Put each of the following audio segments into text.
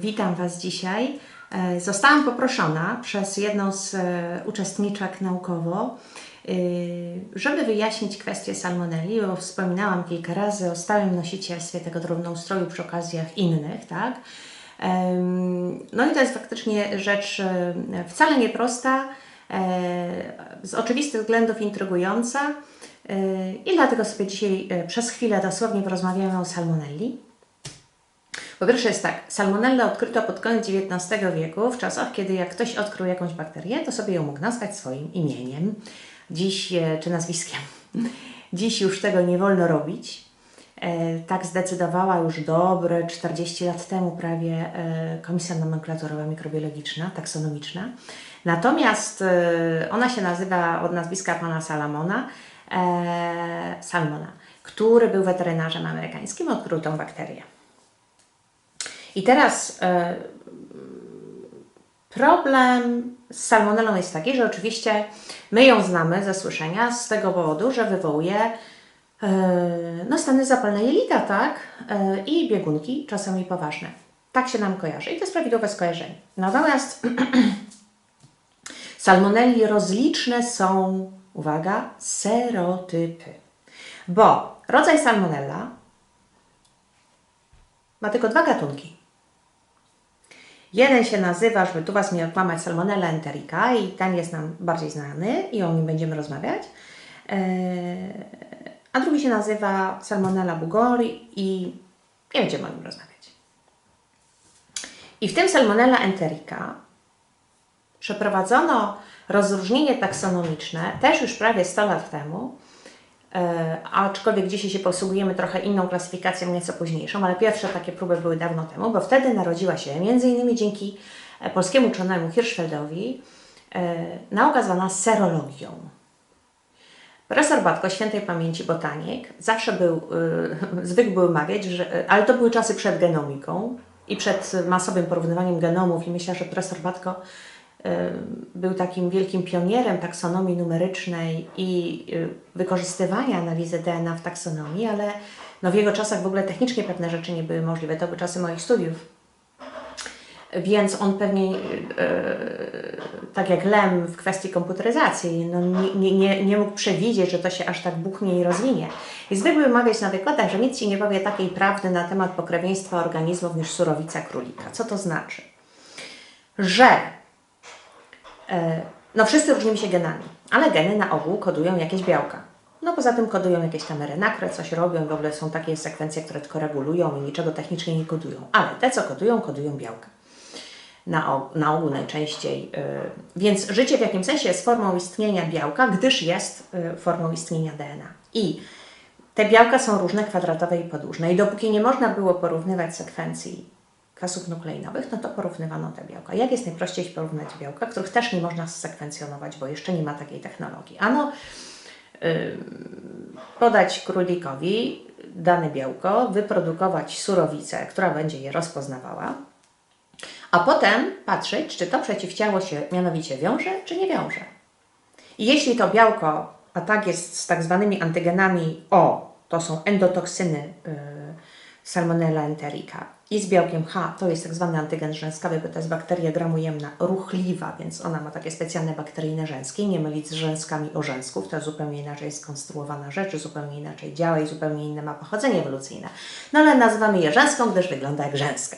Witam Was dzisiaj. E, Zostałam poproszona przez jedną z e, uczestniczek naukowo, e, żeby wyjaśnić kwestię salmonelli, bo wspominałam kilka razy o stałym nosicielstwie tego drobnoustroju przy okazjach innych, tak? No i to jest faktycznie rzecz wcale nieprosta, z oczywistych względów intrygująca i dlatego sobie dzisiaj przez chwilę dosłownie porozmawiamy o salmonelli. Po pierwsze jest tak, salmonellę odkryto pod koniec XIX wieku, w czasach, kiedy jak ktoś odkrył jakąś bakterię, to sobie ją mógł nazwać swoim imieniem, dziś e, czy nazwiskiem. Dziś już tego nie wolno robić. E, Tak zdecydowała już dobre 40 lat temu prawie e, Komisja Nomenklaturowa Mikrobiologiczna, taksonomiczna. Natomiast ona się nazywa od nazwiska pana Salamona, Salmona, który był weterynarzem amerykańskim, odkrył tą bakterię. I teraz e, problem z salmonellą jest taki, że oczywiście my ją znamy ze słyszenia z tego powodu, że wywołuje e, no, stany zapalne jelita, tak? E, I biegunki, czasami poważne. Tak się nam kojarzy. I to jest prawidłowe skojarzenie. Natomiast salmonelli rozliczne są, uwaga, serotypy. Bo rodzaj salmonella ma tylko dwa gatunki. Jeden się nazywa, żeby tu Was nie okłamać, Salmonella enterica i ten jest nam bardziej znany i o nim będziemy rozmawiać. Eee, A drugi się nazywa Salmonella bugori i nie będziemy o nim rozmawiać. I w tym Salmonella enterica przeprowadzono rozróżnienie taksonomiczne też już prawie 100 lat temu, E, aczkolwiek dzisiaj się posługujemy trochę inną klasyfikacją, nieco późniejszą, ale pierwsze takie próby były dawno temu, bo wtedy narodziła się innymi dzięki e, polskiemu uczonemu Hirschfeldowi e, nauka zwana serologią. Profesor Batko, świętej pamięci botanik, zawsze był, zwykł był mawiać, że, ale to były czasy przed genomiką i przed masowym porównywaniem genomów i myślę, że profesor Batko był takim wielkim pionierem taksonomii numerycznej i y, wykorzystywania analizy DNA w taksonomii, ale no w jego czasach w ogóle technicznie pewne rzeczy nie były możliwe. To były czasy moich studiów. Więc on pewnie, e, tak jak Lem w kwestii komputeryzacji, no nie, nie, nie, mógł przewidzieć, że to się aż tak buchnie i rozwinie. I zwykły mawiać na wykładach, że nic Ci nie powie takiej prawdy na temat pokrewieństwa organizmów niż surowica królika. Co to znaczy? Że no wszyscy różnimy się genami, ale geny na ogół kodują jakieś białka. No poza tym kodują jakieś tam RNA, coś robią, w ogóle są takie sekwencje, które tylko regulują i niczego technicznie nie kodują. Ale te, co kodują, kodują białka na, na ogół najczęściej. y, Więc życie w jakimś sensie jest formą istnienia białka, gdyż jest y, formą istnienia DNA. I te białka są różne, kwadratowe i podłużne. I dopóki nie można było porównywać sekwencji kwasów nukleinowych, no to porównywano te białka. Jak jest najprościej porównać białka, których też nie można sekwencjonować, bo jeszcze nie ma takiej technologii? Ano, y, podać królikowi dane białko, wyprodukować surowicę, która będzie je rozpoznawała, a potem patrzeć, czy to przeciwciało się mianowicie wiąże, czy nie wiąże. I jeśli to białko, a tak jest z tak zwanymi antygenami O, to są endotoksyny y, Salmonella enterica i z białkiem H, to jest tak zwany antygen rzęskawy, bo to jest bakteria gramujemna, ruchliwa, więc ona ma takie specjalne bakteryjne rzęskie, nie mylić z rzęskami orzęsków, to zupełnie inaczej skonstruowana rzecz, zupełnie inaczej działa i zupełnie inne ma pochodzenie ewolucyjne. No ale nazywamy je rzęską, gdyż wygląda jak rzęska.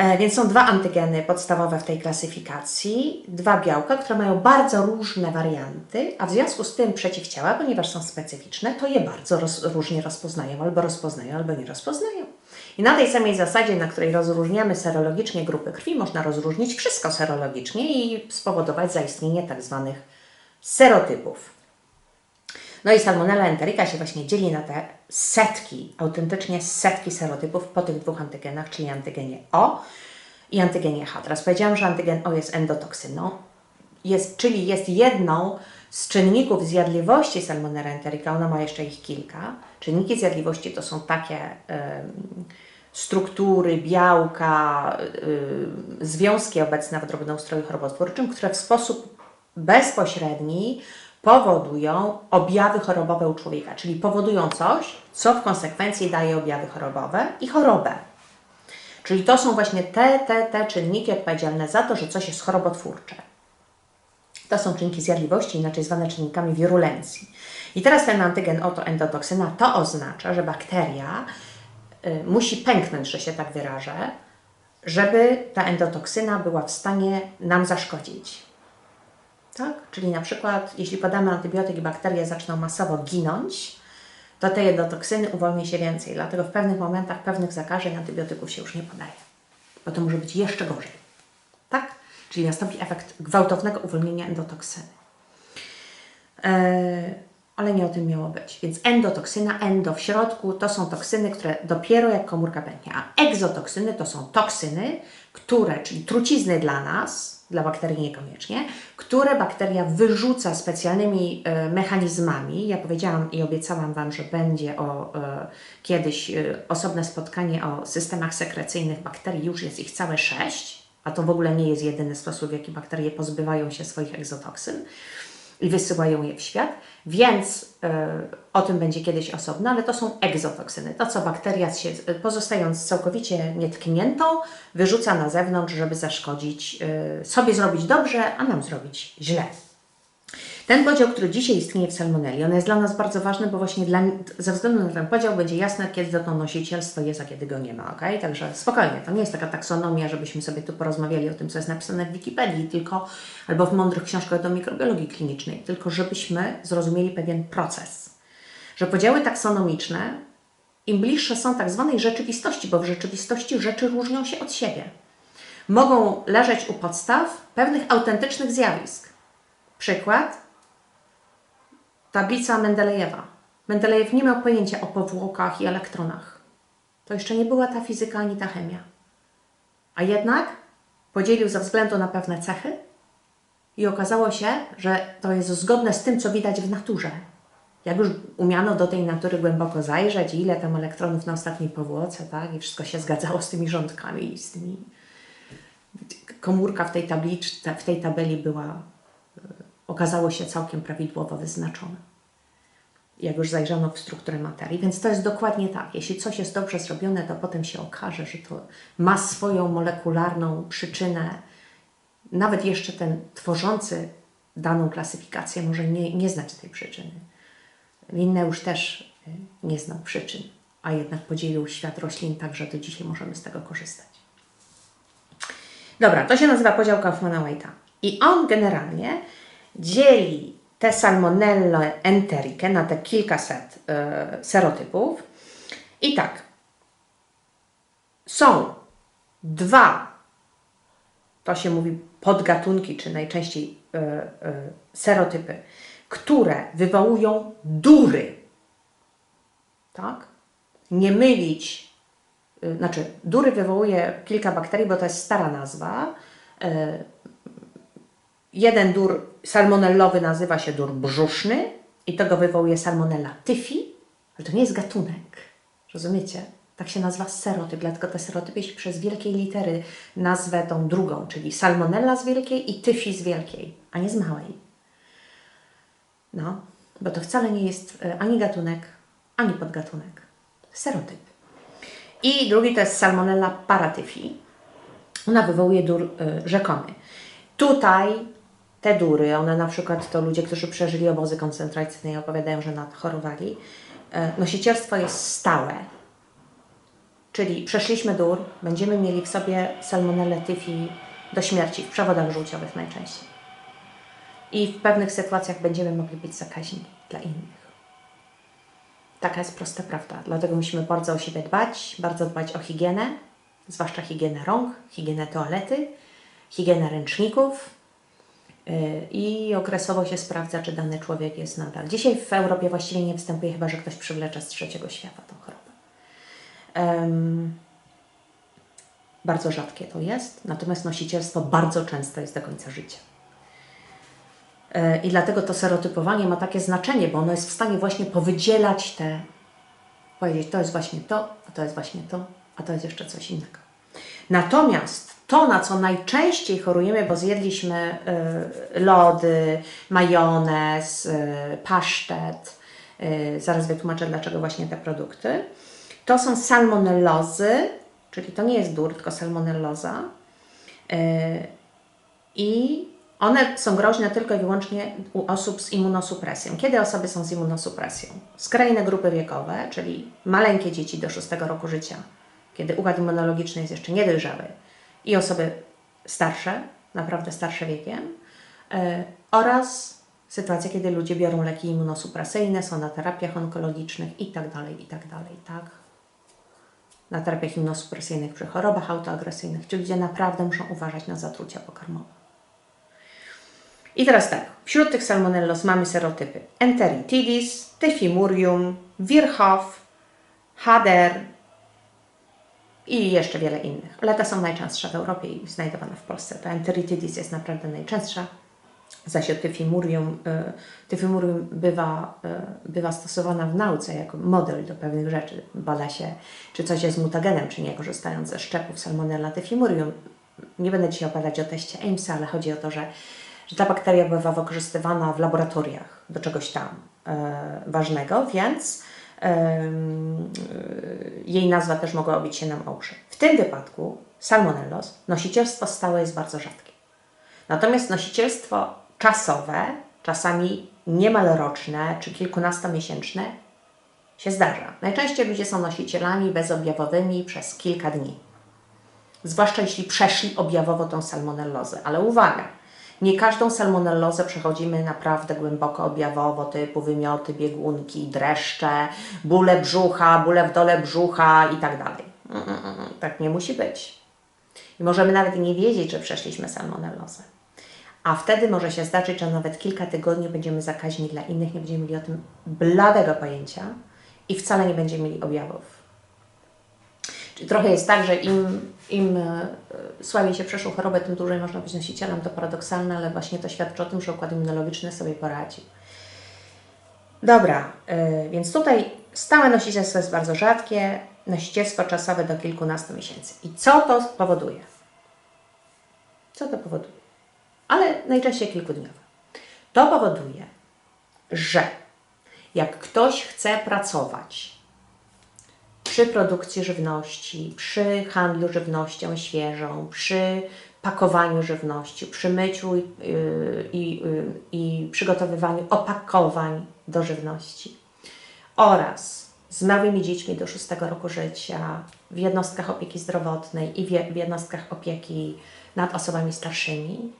E, Więc są dwa antygeny podstawowe w tej klasyfikacji, dwa białka, które mają bardzo różne warianty, a w związku z tym przeciwciała, ponieważ są specyficzne, to je bardzo roz, różnie rozpoznają, albo rozpoznają, albo nie rozpoznają. I na tej samej zasadzie, na której rozróżniamy serologicznie grupy krwi, można rozróżnić wszystko serologicznie i spowodować zaistnienie tak zwanych serotypów. No i Salmonella enterica się właśnie dzieli na te setki, autentycznie setki serotypów po tych dwóch antygenach, czyli antygenie O i antygenie H. Teraz powiedziałam, że antygen O jest endotoksyną, jest, czyli jest jedną z czynników zjadliwości Salmonella enterica. Ona ma jeszcze ich kilka. Czynniki zjadliwości to są takie em, struktury, białka, y, związki obecne w drobnoustroju chorobotwórczym, które w sposób bezpośredni powodują objawy chorobowe u człowieka, czyli powodują coś, co w konsekwencji daje objawy chorobowe i chorobę. Czyli to są właśnie te, te, te czynniki odpowiedzialne za to, że coś jest chorobotwórcze. To są czynniki zjadliwości, inaczej zwane czynnikami wirulencji. I teraz ten antygen otoendotoksyna to oznacza, że bakteria y, musi pęknąć, że się tak wyrażę, żeby ta endotoksyna była w stanie nam zaszkodzić. Tak? Czyli na przykład, jeśli podamy antybiotyk i bakterie zaczną masowo ginąć, to tej endotoksyny uwolni się więcej. Dlatego w pewnych momentach pewnych zakażeń antybiotyków się już nie podaje. Bo to może być jeszcze gorzej. Tak? Czyli nastąpi efekt gwałtownego uwolnienia endotoksyny. Eee, ale nie o tym miało być. Więc endotoksyna, endo w środku, to są toksyny, które dopiero jak komórka pęknie. A egzotoksyny to są toksyny, które, czyli trucizny dla nas, dla bakterii niekoniecznie, które bakteria wyrzuca specjalnymi e, mechanizmami. Ja powiedziałam i obiecałam Wam, że będzie o, e, kiedyś e, osobne spotkanie o systemach sekrecyjnych bakterii, już jest ich całe sześć, a to w ogóle nie jest jedyny sposób, w jaki bakterie pozbywają się swoich egzotoksyn i wysyłają je w świat, więc y, o tym będzie kiedyś osobno, ale to są egzotoksyny. To, co bakteria się, pozostając całkowicie nietkniętą, wyrzuca na zewnątrz, żeby zaszkodzić, y, sobie zrobić dobrze, a nam zrobić źle. Ten podział, który dzisiaj istnieje w salmonelli, on jest dla nas bardzo ważny, bo właśnie dla, ze względu na ten podział będzie jasne, kiedy to nosicielstwo jest, a kiedy go nie ma, ok? Także spokojnie, to nie jest taka taksonomia, żebyśmy sobie tu porozmawiali o tym, co jest napisane w Wikipedii, tylko, albo w mądrych książkach do mikrobiologii klinicznej, tylko żebyśmy zrozumieli pewien proces. Że podziały taksonomiczne im bliższe są tak zwanej rzeczywistości, bo w rzeczywistości rzeczy różnią się od siebie. Mogą leżeć u podstaw pewnych autentycznych zjawisk. Przykład Tablica Mendelejewa. Mendelejew nie miał pojęcia o powłokach i elektronach. To jeszcze nie była ta fizyka ani ta chemia. A jednak podzielił ze względu na pewne cechy i okazało się, że to jest zgodne z tym, co widać w naturze. Jak już umiano do tej natury głęboko zajrzeć, ile tam elektronów na ostatniej powłoce, tak? I wszystko się zgadzało z tymi rządkami i z tymi... Komórka w tej tabliczce, w tej tabeli była okazało się całkiem prawidłowo wyznaczone. Jak już zajrzano w strukturę materii. Więc to jest dokładnie tak. Jeśli coś jest dobrze zrobione, to potem się okaże, że to ma swoją molekularną przyczynę. Nawet jeszcze ten tworzący daną klasyfikację może nie, nie znać tej przyczyny. Linneusz też y, nie znał przyczyn, a jednak podzielił świat roślin tak, że do dzisiaj możemy z tego korzystać. Dobra, to się nazywa podział Kaufmana-White'a. I on generalnie dzieli tę salmonellę enterikę na te kilkaset y, serotypów. I tak, są dwa, to się mówi podgatunki, czy najczęściej y, y, serotypy, które wywołują dury. Tak? Nie mylić, znaczy dury wywołuje kilka bakterii, bo to jest stara nazwa. Jeden dur salmonellowy nazywa się dur brzuszny i to go wywołuje salmonella tyfi, ale to nie jest gatunek. Rozumiecie? Tak się nazywa serotyp, dlatego te serotypy, jeśli przez wielkiej litery nazwę tą drugą, czyli salmonella z wielkiej i tyfi z wielkiej, a nie z małej. No, bo to wcale nie jest e, ani gatunek, ani podgatunek. Serotyp. I drugi to jest salmonella paratyfi. Ona wywołuje dur y, rzekomy. Tutaj te dury, one na przykład to ludzie, którzy przeżyli obozy koncentracyjne i opowiadają, że nadchorowali. E, nosicielstwo jest stałe, czyli przeszliśmy dur, będziemy mieli w sobie salmonellę tyfi do śmierci, w przewodach żółciowych najczęściej. I w pewnych sytuacjach będziemy mogli być zakaźni dla innych. Taka jest prosta prawda. Dlatego musimy bardzo o siebie dbać, bardzo dbać o higienę, zwłaszcza higienę rąk, higienę toalety, higienę ręczników, i okresowo się sprawdza, czy dany człowiek jest nadal. Dzisiaj w Europie właściwie nie występuje, chyba że ktoś przywlecze z trzeciego świata tą chorobę. Um, bardzo rzadkie to jest, natomiast nosicielstwo bardzo często jest do końca życia. Y, I dlatego to serotypowanie ma takie znaczenie, bo ono jest w stanie właśnie powydzielać te, powiedzieć, to jest właśnie to, a to jest właśnie to, a to jest jeszcze coś innego. Natomiast to, na co najczęściej chorujemy, bo zjedliśmy y, lody, majonez, y, pasztet, y, zaraz wytłumaczę dlaczego właśnie te produkty, to są salmonellozy czyli to nie jest dur, tylko salmonelloza. I one są groźne tylko i wyłącznie u osób z immunosupresją. Kiedy osoby są z immunosupresją? Skrajne grupy wiekowe, czyli maleńkie dzieci do 6 roku życia, kiedy układ immunologiczny jest jeszcze niedojrzały, i osoby starsze, naprawdę starsze wiekiem, yy, oraz sytuacja, kiedy ludzie biorą leki immunosupresyjne, są na terapiach onkologicznych i tak dalej, i tak tak? Na terapiach immunosupresyjnych przy chorobach autoagresyjnych, czyli ludzie naprawdę muszą uważać na zatrucia pokarmowe. I teraz tak, wśród tych salmonellos mamy serotypy Enteritidis, Typhimurium, Virchow, Hader i jeszcze wiele innych. Te są najczęstsze w Europie i znajdowane w Polsce. To Enteritidis jest naprawdę najczęstsza, zaś tyfimurium, y, tyfimurium bywa, y, bywa stosowana w nauce jako model do pewnych rzeczy. Bada się, czy coś jest mutagenem, czy nie, korzystając ze szczepów Salmonella tyfimurium. Nie będę dzisiaj opowiadać o teście Amesa, ale chodzi o to, że, że ta bakteria bywa wykorzystywana w laboratoriach do czegoś tam e, ważnego, więc e, jej nazwa też mogła obić się nam o uszy. W tym wypadku Salmonellos, nosicielstwo stałe jest bardzo rzadkie. Natomiast nosicielstwo czasowe, czasami niemal roczne czy kilkunastomiesięczne, się zdarza. Najczęściej ludzie są nosicielami bezobjawowymi przez kilka dni. Zwłaszcza jeśli przeszli objawowo tą salmonellozę. Ale uwaga, nie każdą salmonellozę przechodzimy naprawdę głęboko objawowo, typu wymioty, biegunki, dreszcze, bóle brzucha, bóle w dole brzucha i tak dalej. Tak nie musi być. I możemy nawet nie wiedzieć, że przeszliśmy salmonellozę. A wtedy może się zdarzyć, że nawet kilka tygodni będziemy zakaźni dla innych, nie będziemy mieli o tym bladego pojęcia i wcale nie będziemy mieli objawów. Czyli trochę jest tak, że im, im e, słabiej się przeszło chorobę, tym dłużej można być nosicielem. To paradoksalne, ale właśnie to świadczy o tym, że układ immunologiczny sobie poradzi. Dobra, e, więc tutaj stałe nosicielstwo jest bardzo rzadkie, nosicielstwo czasowe do kilkunastu miesięcy. I co to powoduje? Co to powoduje? Ale najczęściej kilkudniowe. To powoduje, że jak ktoś chce pracować przy produkcji żywności, przy handlu żywnością świeżą, przy pakowaniu żywności, przy myciu i, i, i, przygotowywaniu opakowań do żywności. Oraz z małymi dziećmi do 6 roku życia w jednostkach opieki zdrowotnej i w jednostkach opieki nad osobami starszymi,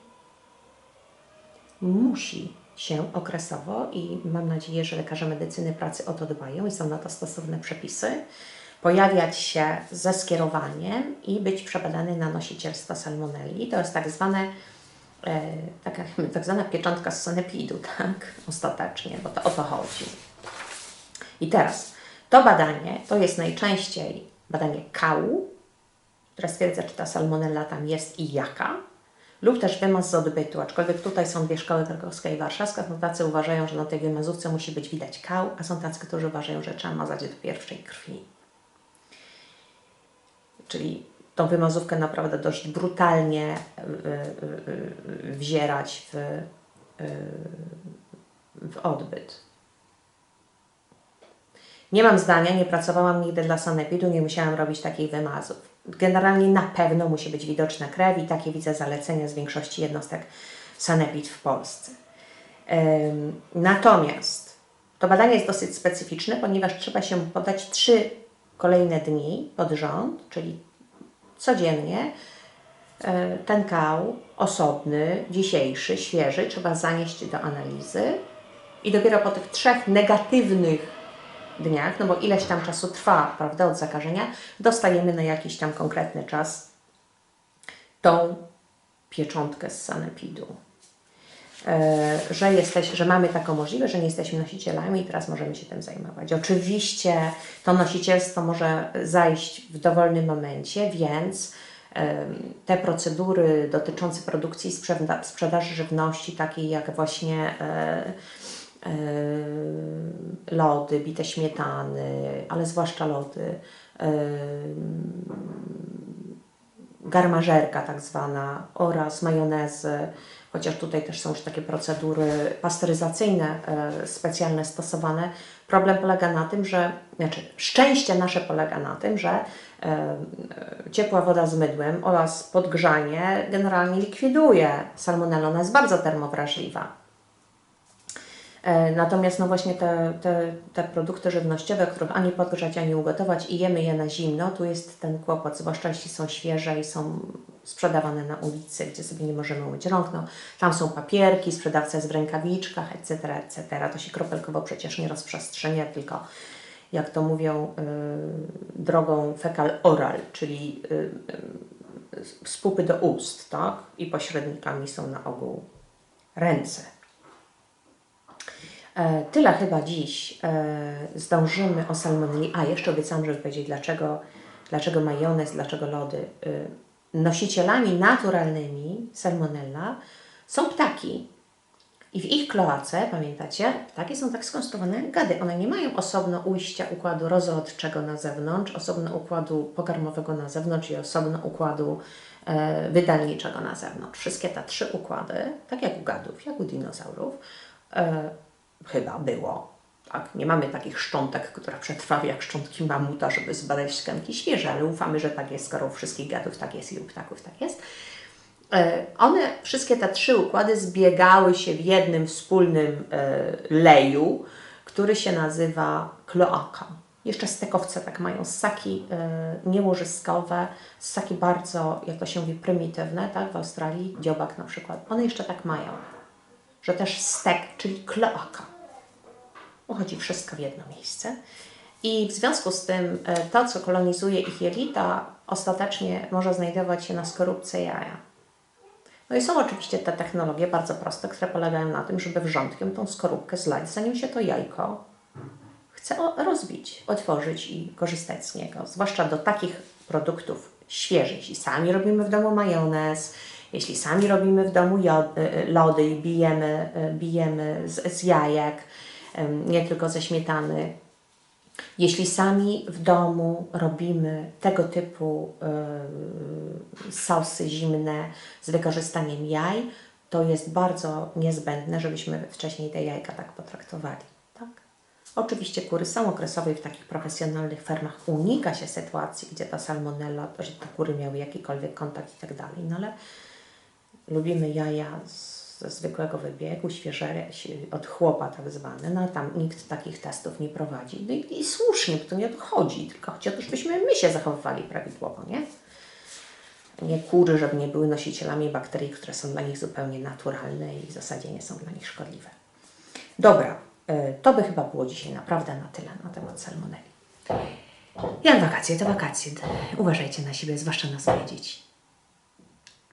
musi się okresowo i mam nadzieję, że lekarze medycyny pracy o to dbają i są na to stosowne przepisy, pojawiać się ze skierowaniem i być przebadany na nosicielstwo salmonelli. To jest tak zwane e, taka, tak zwana pieczątka z sanepidu, tak? Ostatecznie, bo to o to chodzi. I teraz, to badanie to jest najczęściej badanie kału, które stwierdza, czy ta salmonella tam jest i jaka, lub też wymaz z odbytu, aczkolwiek tutaj są dwie szkoły krakowska i warszawska, to tacy uważają, że na tej wymazówce musi być widać kał, a są tacy, którzy uważają, że trzeba mazać do pierwszej krwi. Czyli tą wymazówkę naprawdę dość brutalnie y, y, y, wzierać w, w odbyt. Nie mam zdania, nie pracowałam nigdy dla sanepidu, nie musiałam robić takich wymazów. Generalnie na pewno musi być widoczna krew i takie widzę zalecenia z większości jednostek sanepid w Polsce. Natomiast to badanie jest dosyć specyficzne, ponieważ trzeba się podać trzy kolejne dni pod rząd, czyli codziennie e, ten kał osobny, dzisiejszy, świeży trzeba zanieść do analizy i dopiero po tych trzech negatywnych dniach, no bo ileś tam czasu trwa, prawda, od zakażenia, dostajemy na jakiś tam konkretny czas tą pieczątkę z sanepidu. E, że, jesteś, że mamy taką możliwość, że nie jesteśmy nosicielami i teraz możemy się tym zajmować. Oczywiście to nosicielstwo może zajść w dowolnym momencie, więc te procedury dotyczące produkcji i sprzedaży żywności, takiej jak właśnie e, lody, bite śmietany, ale zwłaszcza lody, garmażerka tak zwana oraz majonezy, chociaż tutaj też są już takie procedury pasteryzacyjne e, specjalne stosowane. Problem polega na tym, że, znaczy szczęście nasze polega na tym, że e, e, ciepła woda z mydłem oraz podgrzanie generalnie likwiduje salmonellę. Ona jest bardzo termowrażliwa. E, Natomiast no właśnie te, te, te produkty żywnościowe, których ani podgrzać, ani ugotować i jemy je na zimno, tu jest ten kłopot, zwłaszcza jeśli są świeże i są sprzedawane na ulicy, gdzie sobie nie możemy umyć rąk. No, tam są papierki, sprzedawca jest w rękawiczkach, etc., etc. To się kropelkowo przecież nie rozprzestrzenia, tylko jak to mówią, y, drogą fekal oral, czyli y, y, z pupy do ust, tak? I pośrednikami są na ogół ręce. E, Tyle chyba dziś e, zdążymy o salmonelli. A, jeszcze obiecałam, żeby powiedzieć, dlaczego, dlaczego majonez, dlaczego lody. Y, Nosicielami naturalnymi salmonella są ptaki. I w ich kloace, pamiętacie, ptaki są tak skonstruowane jak gady. One nie mają osobno ujścia układu rozrodczego na zewnątrz, osobno układu pokarmowego na zewnątrz i osobno układu e, wydalniczego na zewnątrz. Wszystkie te trzy układy, tak jak u gadów, jak u dinozaurów, e, chyba było. Tak? Nie mamy takich szczątek, które przetrwały jak szczątki mamuta, żeby zbadać tkanki świeże, ale ufamy, że tak jest, skoro u wszystkich gadów tak jest i u ptaków tak jest. E, One, wszystkie te trzy układy zbiegały się w jednym wspólnym e, leju, który się nazywa kloaka. Jeszcze stekowce tak mają, ssaki e, niełożyskowe, ssaki bardzo, jak to się mówi, prymitywne, tak, w Australii, dziobak na przykład. One jeszcze tak mają, że też stek, czyli kloaka. Uchodzi wszystko w jedno miejsce. I w związku z tym e, to, co kolonizuje ich jelita, ostatecznie może znajdować się na skorupce jaja. No i są oczywiście te technologie bardzo proste, które polegają na tym, żeby wrzątkiem tą skorupkę zlać, zanim się to jajko chce rozbić, otworzyć i korzystać z niego. Zwłaszcza do takich produktów świeżych. Jeśli sami robimy w domu majonez, jeśli sami robimy w domu y, y, lody i bijemy, y, bijemy z, z jajek, nie tylko ze śmietany, jeśli sami w domu robimy tego typu y, sosy zimne z wykorzystaniem jaj, to jest bardzo niezbędne, żebyśmy wcześniej te jajka tak potraktowali. Tak? Oczywiście kury są okresowe i w takich profesjonalnych fermach unika się sytuacji, gdzie ta salmonella, że te kury miały jakikolwiek kontakt i tak dalej, no ale lubimy jaja ze zwykłego wybiegu, świeże od chłopa tak zwane, no tam nikt takich testów nie prowadzi. No i, i słusznie, bo to nie o to chodzi, tylko żebyśmy my się zachowywali prawidłowo, nie? Nie kury, żeby nie były nosicielami bakterii, które są dla nich zupełnie naturalne i w zasadzie nie są dla nich szkodliwe. Dobra, y, to by chyba było dzisiaj naprawdę na tyle na temat salmonelli. Jak wakacje, to wakacje. Uważajcie na siebie, zwłaszcza na swoje dzieci.